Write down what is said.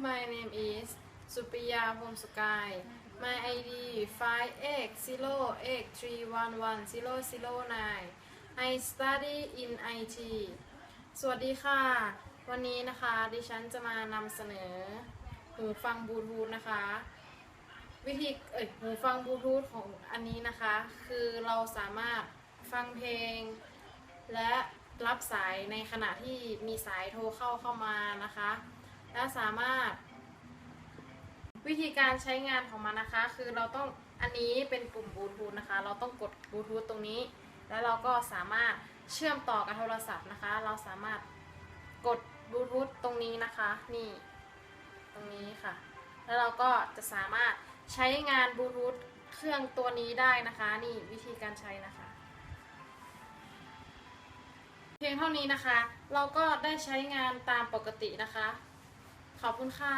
my name is Supriya Homskai my ID 5X0X311009 I study in IT สวัสดีค่ะ วันนี้นะคะดิฉันจะมานำเสนอ หูฟังบลูทูธนะคะ วิธีเอ้ยหูฟังบลูทูธของอันนี้นะคะ คือเราสามารถฟังเพลง และรับสายในขณะที่มีสายโทรเข้าเข้ามานะคะ และสามารถ วิธีการใช้งานของมันนะคะ คือเราต้องอันนี้เป็นปุ่มบลูทูธนะคะ เราต้องกดบลูทูธตรงนี้ แล้วเราก็สามารถเชื่อมต่อกับโทรศัพท์นะคะ เราสามารถกดบลูทูธตรงนี้นะคะ นี่ตรงนี้ค่ะ แล้วเราก็จะสามารถใช้งานบลูทูธเครื่องตัวนี้ได้นะคะ นี่วิธีการใช้นะคะ เพียงเท่านี้นะคะ เราก็ได้ใช้งานตามปกตินะคะ ขอบคุณค่ะ